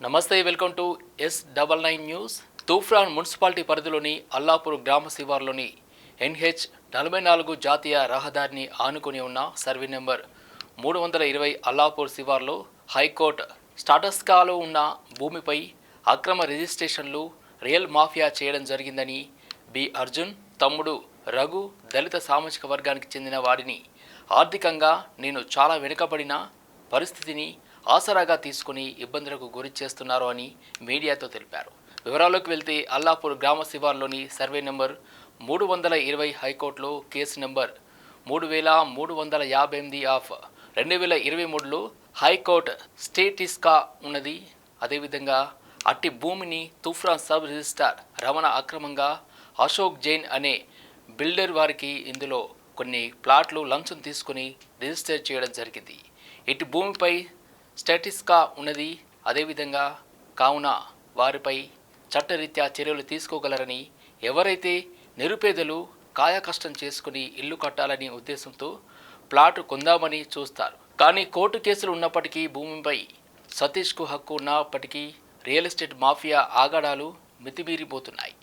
నమస్తే welcome to S double nine news. Toopran municipality పరిధిలోని అల్లాపూర్ గ్రామ శివార్లోని ఎన్హెచ్ నలభై నాలుగు జాతీయ రహదారిని ఆనుకుని ఉన్న సర్వే నెంబర్ మూడు వందల ఇరవై అల్లాపూర్ శివార్లో హైకోర్టు స్టాటస్కాలో ఉన్న భూమిపై అక్రమ రిజిస్ట్రేషన్లు రియల్ మాఫియా చేయడం జరిగిందని బి అర్జున్ తమ్ముడు రఘు దళిత సామాజిక వర్గానికి చెందిన వారిని ఆర్థికంగా నేను చాలా వెనుకబడిన పరిస్థితిని ఆసరాగా తీసుకుని ఇబ్బందులకు గురి చేస్తున్నారు అని మీడియాతో తెలిపారు. వివరాల్లోకి వెళ్తే అల్లాపూర్ గ్రామ శివార్లోని సర్వే నెంబర్ మూడు వందల ఇరవై హైకోర్టులో కేసు నెంబర్ మూడు వేల మూడు వందల యాభై ఎనిమిది ఆఫ్ రెండు వేల ఇరవై మూడులో హైకోర్టు స్టేటిస్కా ఉన్నది. అదేవిధంగా అట్టి భూమిని తుఫ్రాన్ సబ్ రిజిస్టార్ రమణ అక్రమంగా అశోక్ జైన్ అనే బిల్డర్ వారికి ఇందులో కొన్ని ప్లాట్లు లంచం తీసుకుని రిజిస్టర్ చేయడం జరిగింది. ఇటు భూమిపై స్టాటిస్కా ఉన్నది అదేవిధంగా కావున వారిపై చట్టరీత్యా చర్యలు తీసుకోగలరని ఎవరైతే నిరుపేదలు కాయకష్టం చేసుకుని ఇల్లు కట్టాలని ఉద్దేశంతో ప్లాటు కొందామని చూస్తారు. కానీ కోర్టు కేసులు ఉన్నప్పటికీ భూమిపై సతీష్కు హక్కు ఉన్నప్పటికీ రియల్ ఎస్టేట్ మాఫియా ఆగడాలు మితిమీరిపోతున్నాయి.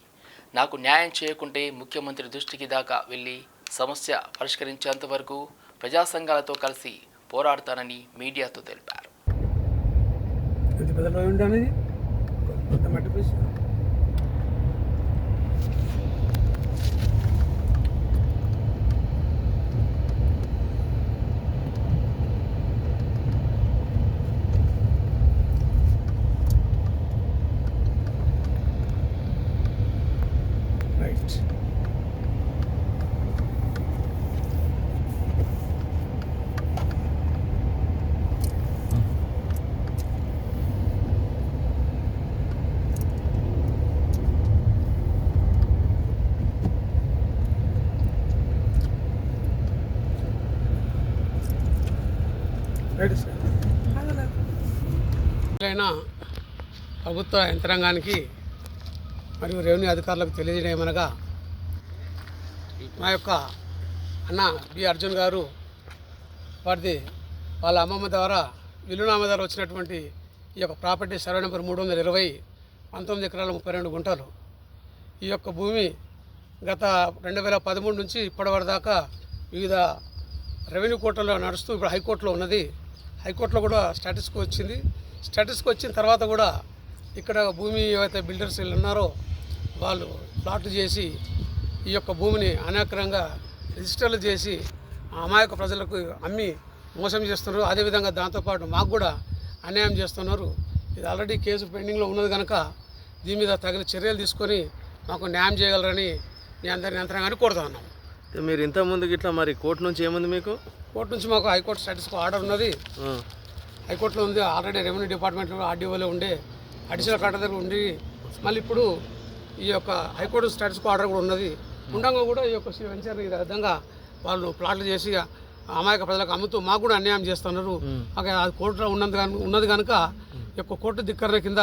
నాకు న్యాయం చేయకుంటే ముఖ్యమంత్రి దృష్టికి దాకా వెళ్ళి సమస్య పరిష్కరించేంత వరకు ప్రజా సంఘాలతో కలిసి పోరాడతానని మీడియాతో తెలిపారు. పెద్ద లోయ ఉంటుంది కొత్త మట్టి పీసు. రైట్ అయినా ప్రభుత్వ యంత్రాంగానికి మరియు రెవెన్యూ అధికారులకు తెలియజేయమనగా మా యొక్క అన్న బి అర్జున్ గారు వారిది వాళ్ళ అమ్మమ్మ ద్వారా విలునామా ద్వారా వచ్చినటువంటి ఈ యొక్క ప్రాపర్టీ సర్వే నెంబర్ మూడు వందల ఇరవై పంతొమ్మిది ఎకరాల ముప్పై రెండు గుంటలు. ఈ యొక్క భూమి గత రెండు వేల పదమూడు నుంచి ఇప్పటివరదాకా వివిధ రెవెన్యూ కోర్టులో నడుస్తూ ఇప్పుడు హైకోర్టులో ఉన్నది. హైకోర్టులో కూడా స్టాటస్కి వచ్చింది. స్టాటస్కి వచ్చిన తర్వాత కూడా ఇక్కడ భూమి ఏవైతే బిల్డర్స్ వీళ్ళు ఉన్నారో వాళ్ళు ప్లాట్లు చేసి ఈ యొక్క భూమిని అనాక్రంగా రిజిస్టర్లు చేసి అమాయక ప్రజలకు అమ్మి మోసం చేస్తున్నారు. అదేవిధంగా దాంతోపాటు మాకు కూడా అన్యాయం చేస్తున్నారు. ఇది ఆల్రెడీ కేసు పెండింగ్లో ఉన్నది కనుక దీని మీద తగిన చర్యలు తీసుకొని మాకు న్యాయం చేయగలరని నేను అందరిని యంత్రాంగాన్ని కోరుతా ఉన్నాం. మీరు ఇంత ముందుకి ఇట్లా మరి కోర్టు నుంచి ఏముంది మీకు? కోర్టు నుంచి మాకు హైకోర్టు స్టాటస్కు ఆర్డర్ ఉన్నది. హైకోర్టులో ఉంది ఆల్రెడీ రెవెన్యూ డిపార్ట్మెంట్లో ఆర్డీఓలో ఉండే అడిషనల్ కలెక్టర్ దగ్గర ఉండి మళ్ళీ ఇప్పుడు ఈ యొక్క హైకోర్టు స్టాటస్కు ఆర్డర్ కూడా ఉన్నది. ఉండగా కూడా ఈ యొక్క శ్రీ వెంచర్ ఈ విధంగా వాళ్ళు ప్లాట్లు చేసి అమాయక ప్రజలకు అమ్ముతూ మాకు కూడా అన్యాయం చేస్తున్నారు. అది కోర్టులో ఉన్నది ఉన్నది కనుక ఈ యొక్క కోర్టు ధిక్కరణ కింద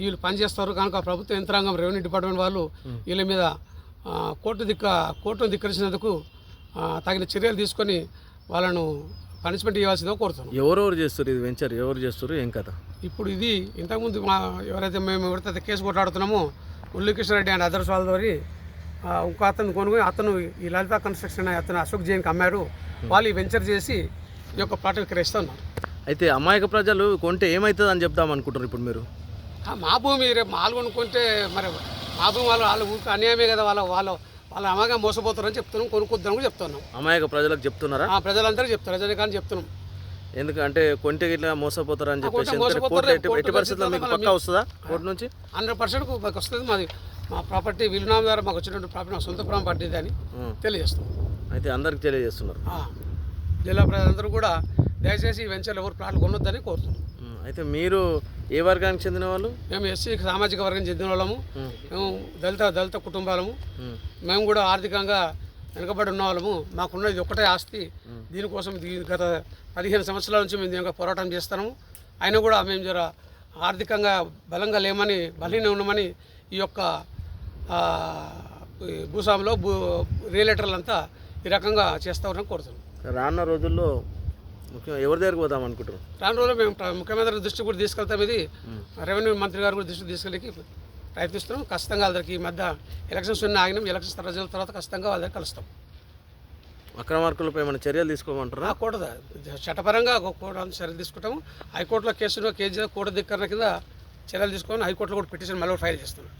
వీళ్ళు పనిచేస్తారు. కనుక ప్రభుత్వ యంత్రాంగం రెవెన్యూ డిపార్ట్మెంట్ వాళ్ళు వీళ్ళ మీద కోర్టు దిక్క కోర్టును ధిక్కరించినందుకు తగిన చర్యలు తీసుకొని వాళ్ళను పనిష్మెంట్ ఇవ్వాల్సిందిగా కోరుతున్నాం. ఎవరెవరు చేస్తారు ఇది వెంచర్? ఎవరు చేస్తారు? ఏం కథ? ఇప్పుడు ఇది ఇంతకుముందు మా ఎవరైతే మేము ఎవరైతే కేసు కొట్లాడుతున్నామో మురళీకృష్ణారెడ్డి అండ్ అదర్స్ వాళ్ళ ద్వారా ఇంకో అతను కొనుగోలు అతను ఈ లలిత కన్స్ట్రక్షన్ అతను అశోక్ జైన్కి అమ్మారు. వాళ్ళు ఈ వెంచర్ చేసి ఈ యొక్క ప్లాట్ విక్రయిస్తున్నారు అయితే అమాయక ప్రజలు కొంటే ఏమవుతుంది అని చెప్దాం అనుకుంటారు ఇప్పుడు మీరు? మా భూమి రేపు మాలు కొనుక్కుంటే మరి భూమి వాళ్ళు వాళ్ళ ఊరికి అన్యాయమే కదా వాళ్ళ వాళ్ళ వాళ్ళ అమ్మగా మోసపోతారని చెప్తున్నాం కొనుక్కొద్దామని కూడా చెప్తున్నాం. అమాయక ప్రజలకు చెప్తున్నారా? ఆ, ప్రజలందరూ చెప్తారు రజనీ కానీ చెప్తున్నాం. ఎందుకంటే కొంటే ఇట్లా మోసపోతారు అని చెప్పేసి ఎట్టి పరిస్థితుల్లో మీకు పక్కా వస్తుందా కోర్టు నుంచి? హండ్రెడ్ పర్సెంట్ మాకు వస్తుంది మాది మా ప్రాపర్టీ విలునామ ద్వారా మాకు వచ్చినటువంటి ప్రాపర్టీ మా సొంత ప్రాపర్టీ అని తెలియజేస్తాం అయితే అందరికి తెలియజేస్తున్నారు. జిల్లా ప్రజలందరూ కూడా దయచేసి వెంచర్లు ఎవరు ప్లాట్లు కొనొద్దని కోరుతున్నాం. అయితే మీరు ఏ వర్గానికి చెందిన వాళ్ళు? మేము ఎస్సీ సామాజిక వర్గం చెందిన వాళ్ళము. మేము. దళిత దళిత కుటుంబాలము. మేము. కూడా ఆర్థికంగా వెనుకబడి ఉన్న వాళ్ళము. మాకున్నది ఒకటే ఆస్తి. దీనికోసం గత పదిహేను సంవత్సరాల నుంచి మేము దీనిగా పోరాటం చేస్తున్నాము. అయినా కూడా మేము జర ఆర్థికంగా బలంగా లేమని బలహీన ఉన్నామని ఈ యొక్క భూస్వామిలో భూ రియలేటర్లంతా ఈ రకంగా చేస్తామని కోరుతున్నాం. రానున్న రోజుల్లో ముఖ్యం ఎవరి దగ్గరికి పోదాం అనుకుంటారు రాను రోజుల్లో మేము ముఖ్యమంత్రి దృష్టికి కూడా తీసుకెళ్తాం ఇది. రెవెన్యూ మంత్రి గారు కూడా దృష్టికి తీసుకెళ్ళి ప్రయత్నిస్తున్నాం. ఖచ్చితంగా వాళ్ళకి ఈ మధ్య ఎలక్షన్స్ ఉన్న ఆగినాం. ఎలక్షన్స్ తర్వాత తర్వాత ఖచ్చితంగా వాళ్ళ దగ్గర కలుస్తాం. అక్రమార్కులపై ఏమైనా చర్యలు తీసుకోమంటారా కోట చట్టపరంగా చర్యలు తీసుకుంటాము. హైకోర్టులో కేసులో కేజీ కోట ధిక్కరణ కింద చర్యలు తీసుకొని హైకోర్టులో కూడా పిటిషన్ మళ్ళీ ఫైల్ చేస్తున్నాం.